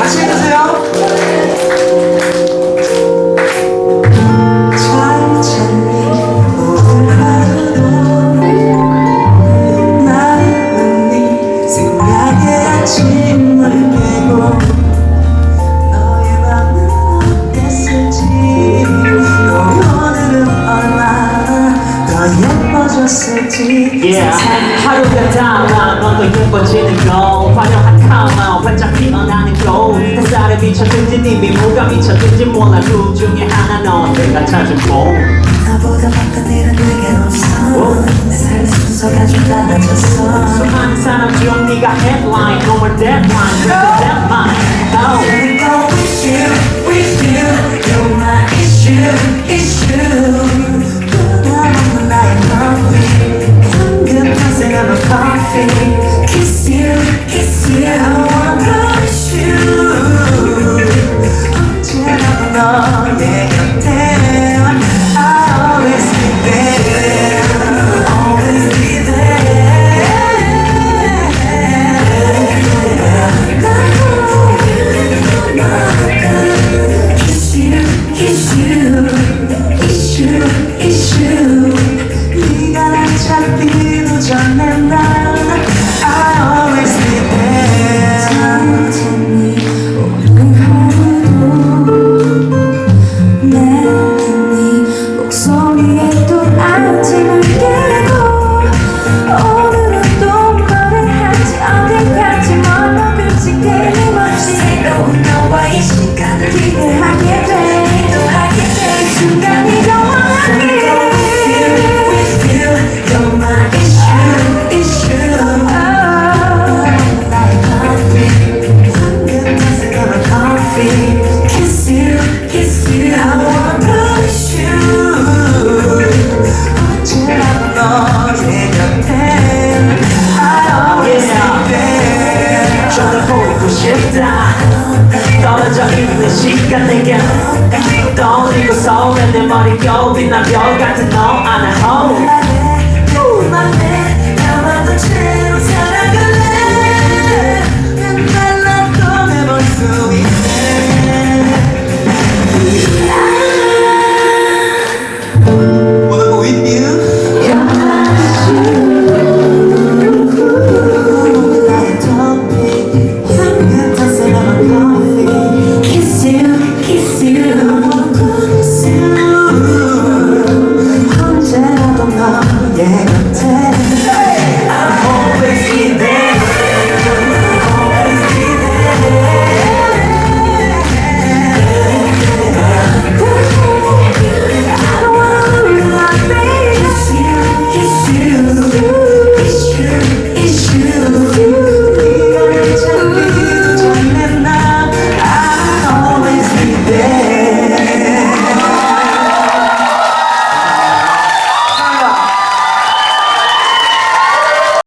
같이 해주세요. 예뻐지는 걸 화려한 카마 반짝 피어나 햇살에 비춰든지 네 미모가 미쳐든지 몰라. 둘 중에 하나 넌 내가 찾은 봄. 나보다 바쁜 일은 내겐 없어. 내 삶의 순서가 좀 달라졌어. 수많은 사람 중 네가 headline. more deadline. oh. Let you, it's you, it's you. We gotta check i'm to 떨어져 있는 시간 내게. 떠올리고 서울에 내 머리 겨우 빛나 별 같은 너 안에. Hold 그 혼자라도 그 너의 곁에